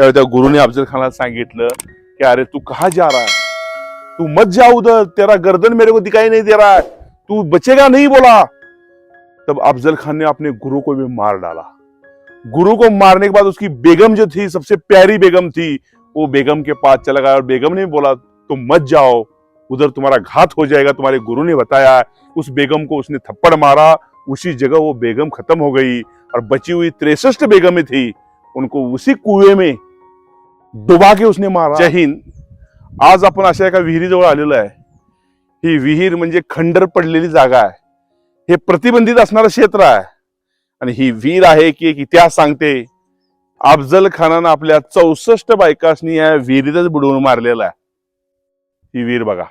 त्यावेळी त्या गुरुने अफजल खानाला सांगितलं कि, अरे, तू कहा जा रहा है तू मत जा उधर तेरा गर्दन मेरे को दिखाई नहीं दे रहा है। तू बचेगा नहीं बोला. तब अफजल खान ने अपने गुरु को भी मार डाला। गुरु को मारने के बाद उसकी बेगम जो थी, सबसे प्यारी बेगम थी, वो बेगम के पास चला गया और बेगम ने बोला, तुम मत जाओ, उधर तुम्हारा घात हो जाएगा, तुम्हारे गुरु ने बताया उस बेगम को उसने थप्पड़ मारा, उसी जगह वो बेगम खत्म हो गई और बची हुई त्रेसठ बेगमें थी, उनको उसी कुएँ में डुबा के उसने मारा. जय हिंद. आज आपण अशा एका विहिरीजवळ आलेलो आहे. ही विहीर म्हणजे खंडर पडलेली जागा आहे. हे प्रतिबंधित असणारं क्षेत्र आहे. आणि ही विहीर आहे की एक इतिहास सांगते. अफजल खानानं आपल्या चौसष्ट बायकासनी या विहिरीतच बुडवून मारलेला आहे. ही विहीर बघा.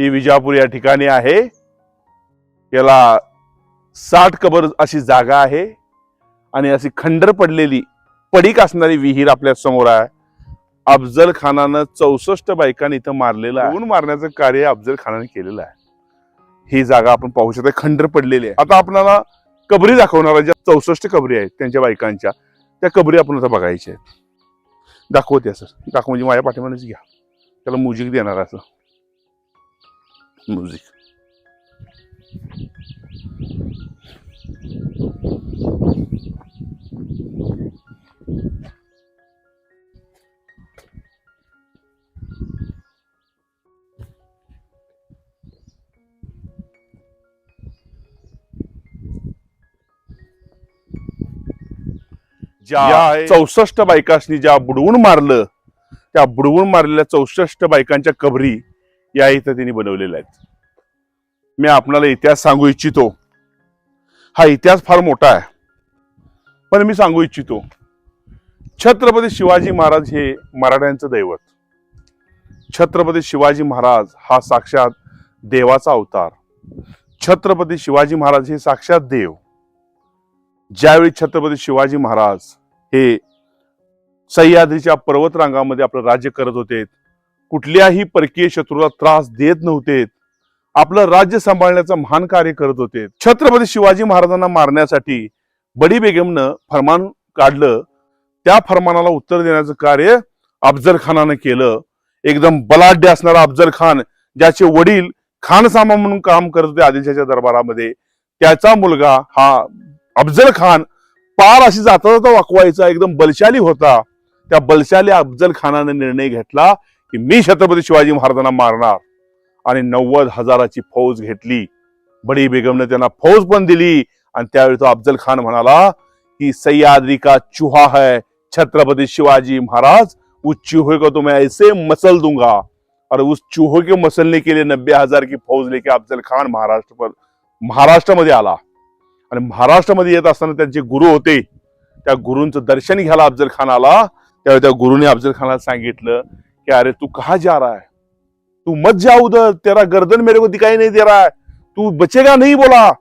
ही विजापूर या ठिकाणी आहे. याला साठ कबर अशी जागा आहे. आणि अशी खंडर पडलेली पडीक असणारी विहीर आपल्यासमोर आहे. अफजल खानानं चौसष्ट बायकांनी इथं मारलेलं आहे. बुडवून मारण्याचं कार्य अफजल खानाने केलेलं आहे. ही जागा आपण पाहू शकतो खंडर पडलेली आहे. आता आपल्याला कबरी दाखवणार ज्या चौसष्ट कबरी आहेत त्यांच्या बायकांच्या. त्या कबरी आपण आता बघायच्या आहेत. दाखवते सर दाखव म्हणजे माझ्या पाठीमागेच घ्या. त्याला म्युझिक देणार असं. म्युझिक. ज्या चौसष्ट बायकांनी ज्या बुडवून मारलं त्या बुडवून मारलेल्या चौसष्ट बायकांच्या कबरी या इथं त्यांनी बनवलेल्या आहेत. मी आपणाला इतिहास सांगू इच्छितो. हा इतिहास फार मोठा आहे. पण मी सांगू इच्छितो छत्रपती शिवाजी महाराज हे मराठ्यांचं दैवत. छत्रपती शिवाजी महाराज हा साक्षात देवाचा अवतार. छत्रपती शिवाजी महाराज हे साक्षात देव. ज्यावेळी छत्रपती शिवाजी महाराज हे सह्याद्रीच्या पर्वतरांगामध्ये आपलं राज्य करत होते कुठल्याही परकीय शत्रूला त्रास देत नव्हते आपलं राज्य सांभाळण्याचं महान कार्य करत होते. छत्रपती शिवाजी महाराजांना मारण्यासाठी बडी बेगमनं फरमान काढलं त्या फरमानाला उत्तर देण्याचं कार्य अफजल खानानं केलं. एकदम बलाढ्य असणारा अफजल खान ज्याचे वडील खानसामा म्हणून काम करत होते आदिलशाच्या दरबारामध्ये त्याचा मुलगा हा अफजल खान पार अशी जाता जाता वाकवायचा एकदम बलशाली होता. त्या बलशाली अफजल खानाने निर्णय घेतला की मी छत्रपती शिवाजी महाराजांना मारणार. आणि नव्वद हजाराची फौज घेतली. बडी बेगमने त्यांना फौज पण दिली. आणि त्यावेळी तो अफजल खान म्हणाला की सह्याद्री का चूहा है? छत्रपती शिवाजी महाराज उस चूहे को तो मैं ऐसे मसल दूंगा. और उस चूहे के मसलने के लिए नब्बे हजार की फौज लेके अफजल खान महाराष्ट्र पर महाराष्ट्रामध्ये आला. आणि महाराष्ट्रामध्ये येत असताना त्यांचे गुरु होते. त्या गुरूंचं दर्शन घ्यायला अफजल खान आला. त्यावेळी त्या गुरुने अफजल खानाला सांगितलं की अरे तू कहा जा रहा है? तू मत जा उधर. तेरा गर्दन मेरे को दिखाई नहीं दे रहा है. तू बचेगा नहीं बोला.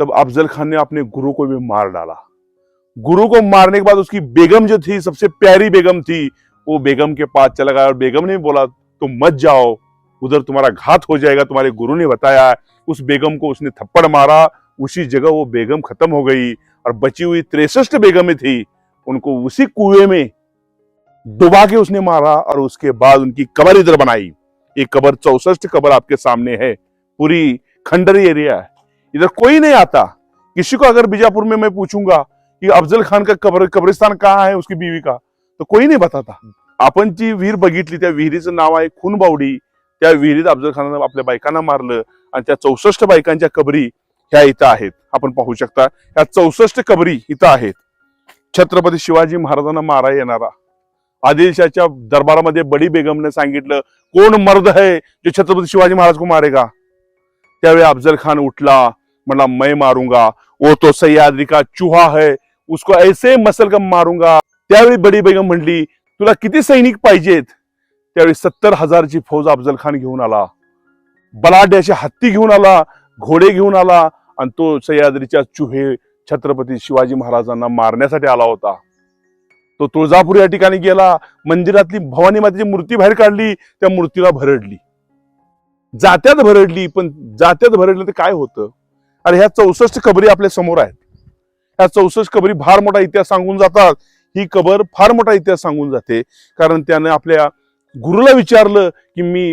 तब अफजल खान ने अपने गुरु को भी मार डाला. गुरु को मारने के बाद उसकी बेगम जो थी, सबसे प्यारी बेगम थी, वो बेगम के पास चला गया और बेगम ने बोला, तुम मत जाओ, उधर तुम्हारा घात हो जाएगा, तुम्हारे गुरु ने बताया उस बेगम को उसने थप्पड़ मारा, उसी जगह वो बेगम खत्म हो गई और बची हुई त्रेसठ बेगमें थी, उनको उसी कुएँ में डुबा के उसने मारा और उसके बाद उनकी कबर इधर बनाई। ये कबर चौसठ कबर आपके सामने है, पूरी खंडरी एरिया है। इधर कोई नहीं आता। किसी को अगर बीजापुर में मैं पूछूँगा कि अफजल खान का कबर कब्रिस्तान कहाँ है उसकी बीवी का? तो कोई नहीं बताता। आपण जी विहीर बघितली त्या विहिरीचं नाव आहे खूनबावडी. त्या विहिरीत अफजल खानानं आपल्या बायकांना मारलं आणि त्या चौसष्ट बायकांच्या कबरी ह्या इथं आहेत. आपण पाहू शकता ह्या चौसष्ट कबरी इथं आहेत. छत्रपती शिवाजी महाराजांना मारा येणारा. आदिलशाच्या दरबारामध्ये बडी बेगमने सांगितलं कोण मर्द है जो छत्रपती शिवाजी महाराज को मारेगा? त्यावेळी अफजल खान उठला म्हणला मैं मारूंगा. वो तो सह्याद्री का चूहा है उसको ऐसे मसल का मारूंगा। त्यावेळी बडी बेगम म्हणली तुला किती सैनिक पाहिजेत? त्यावेळी सत्तर हजारची फौज अफजल खान घेऊन आला. बलाढ्याचे हत्ती घेऊन आला घोडे घेऊन आला आणि तो सह्याद्रीच्या चुहे छत्रपती शिवाजी महाराजांना मारण्यासाठी आला होता. तो तुळजापूर या ठिकाणी गेला मंदिरातली भवानी मातेची मूर्ती बाहेर काढली त्या मूर्तीला भरडली. जात्यात भरडली पण जात्यात भरडलं तर काय होतं? अरे ह्या चौसष्ट कबरी आपल्यासमोर आहेत. ह्या चौसष्ट कबरी फार मोठा इतिहास सांगून जातात. ही कबर फार मोठा इतिहास सांगून जाते. कारण त्यानं आपल्या गुरुला विचारलं की मी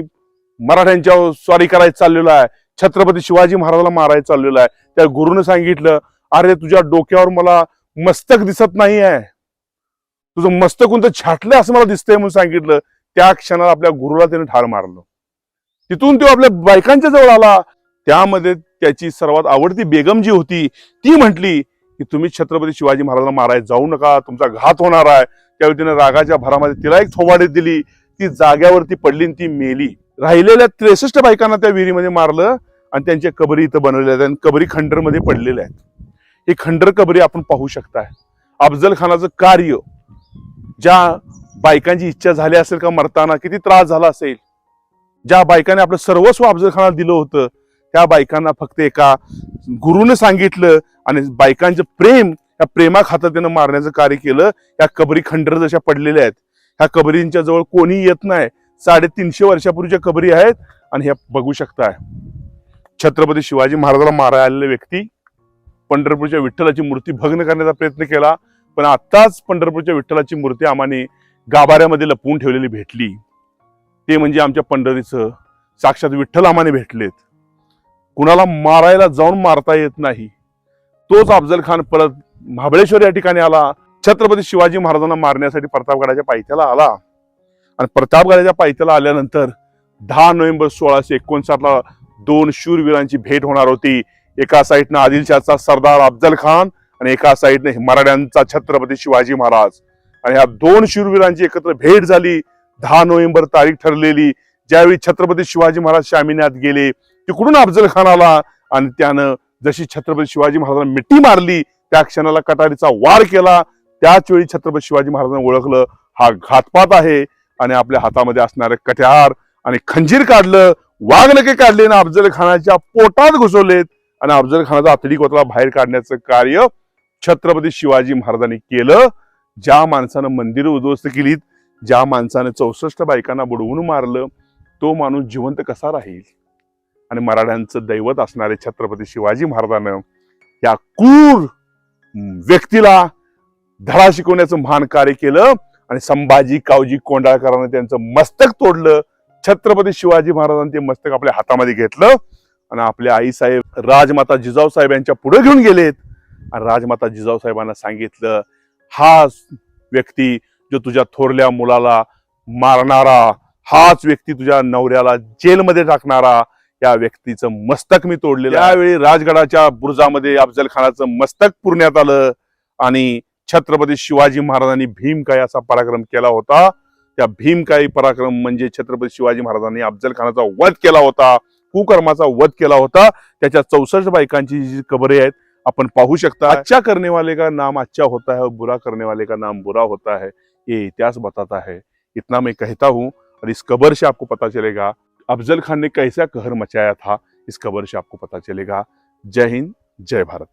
मराठ्यांच्या स्वारी करायला चाललेलो आहे. छत्रपती शिवाजी महाराजाला मारायला चाललेलो आहे. त्या गुरुनं सांगितलं अरे तुझ्या डोक्यावर मला मस्तक दिसत नाही आहे. तुझं मस्तक कोणतं छाटलं असं मला दिसतंय म्हणून सांगितलं. त्या क्षणाला आपल्या गुरुला त्याने ठार मारलं. तिथून तो आपल्या बायकांच्या जवळ आला. त्यामध्ये त्याची सर्वात आवडती बेगम जी होती ती म्हटली की तुम्ही छत्रपती शिवाजी महाराजांना मारायला जाऊ नका तुमचा घात होणार आहे. त्यावेळी तिने रागाच्या भरामध्ये तिला एक थोबाडीत दिली. ती जाग्यावरती पडली आणि ती मेली. राहिलेल्या त्रेसष्ट बायकांना त्या विहिरीमध्ये मारलं आणि त्यांच्या कबरी इथं बनवलेल्या आहेत आणि कबरी खंडरमध्ये पडलेल्या आहेत. हे खंडर कबरी आपण पाहू शकताय. अफजल खानाचं कार्य ज्या बायकांची इच्छा झाली असेल का मरताना किती त्रास झाला असेल ज्या बायकाने आपलं सर्वस्व अफजल खानाला दिलं होतं त्या बायकांना फक्त एका गुरुने सांगितलं आणि बायकांचं प्रेम या प्रेमाखातर त्यानं मारण्याचं कार्य केलं या कबरी खंडर जशा पडलेल्या आहेत. ह्या कबरींच्या जवळ कोणी येत नाही. साडेतीनशे वर्षापूर्वीच्या कबरी आहेत आणि ह्या बघू शकताय. छत्रपती शिवाजी महाराजाला मारायला आलेले व्यक्ती पंढरपूरच्या विठ्ठलाची मूर्ती भग्न करण्याचा प्रयत्न केला पण आत्ताच पंढरपूरच्या विठ्ठलाची मूर्ती आम्हाने गाभाऱ्यामध्ये लपवून ठेवलेली भेटली. ते म्हणजे आमच्या पंढरीचं साक्षात विठ्ठल आम्हाने भेटलेत. कुणाला मारायला जाऊन मारता येत नाही. तोच अफजल खान परत महाबळेश्वर या ठिकाणी आला. छत्रपती शिवाजी महाराजांना मारण्यासाठी प्रतापगडाच्या पायथ्याला आला. आणि प्रतापगडाच्या पायथ्याला आल्यानंतर दहा नोव्हेंबर सोळाशे एकोणसाठला दोन शूरवीरांची भेट होणार होती. एका साईडनं आदिलशाहचा सरदार अफजल खान आणि एका साईडने मराठ्यांचा छत्रपती शिवाजी महाराज. आणि ह्या दोन शूरवीरांची एकत्र भेट झाली. दहा नोव्हेंबर तारीख ठरलेली. ज्यावेळी छत्रपती शिवाजी महाराज शामिनात गेले तिकडून अफजल खान आला आणि त्यानं जशी छत्रपती शिवाजी महाराजांना मिठी मारली त्या क्षणाला कटारीचा वार केला त्याच वेळी छत्रपती शिवाजी महाराजांना ओळखलं हा घातपात आहे. आणि आपल्या हातामध्ये असणारे कट्यार आणि खंजीर काढलं वाघनके काढले आणि अफजल खानाच्या पोटात घुसवलेत. आणि अफजल खानाचा आतडी कोतला बाहेर काढण्याचं कार्य छत्रपती शिवाजी महाराजांनी केलं. ज्या माणसानं मंदिरं उद्ध्वस्त केलीत ज्या माणसानं चौसष्ट बायकांना बुडवून मारलं तो माणूस जिवंत कसा राहील? आणि मराठ्यांचं दैवत असणारे छत्रपती शिवाजी महाराजानं या क्रूर व्यक्तीला धडा शिकवण्याचं महान कार्य केलं आणि संभाजी कावजी कोंडाळकरांना त्यांचं मस्तक तोडलं. छत्रपती शिवाजी महाराजांनी ते मस्तक आपल्या हातामध्ये घेतलं आणि आपल्या आईसाहेब राजमाता जिजाऊ साहेब यांच्या पुढे घेऊन गेलेत. आणि राजमाता जिजाऊ साहेबांना सांगितलं हा व्यक्ती जो तुझ्या थोरल्या मुलाला मारणारा हाच व्यक्ती तुझ्या नवऱ्याला जेलमध्ये टाकणारा या व्यक्तीचं मस्तक मी तोडलेलं आहे. त्यावेळी राजगडाच्या बुरुजामध्ये अफजल खानाचं मस्तक पुरण्यात आलं आणि छत्रपती शिवाजी महाराजांनी भीमकाय असा पराक्रम केला होता. त्या भीमकाई पराक्रम म्हणजे छत्रपती शिवाजी महाराजांनी अफजल खानाचा वध केला होता कुकर्माचा वध केला होता. त्याच्या चौसष्ट बायकांची जी कबरे आहेत आपण पाहू शकता. अच्छा. करने वाले का नाम अच्छा होता है और बुरा करने वाले का नाम बुरा होता है. ये इतिहास बताता है. इतना मैं कहता हूँ और इस कबर से आपको पता चलेगा अफजल खान ने कैसा कहर मचाया था इस खबर से आपको पता चलेगा। जय हिंद जय भारत।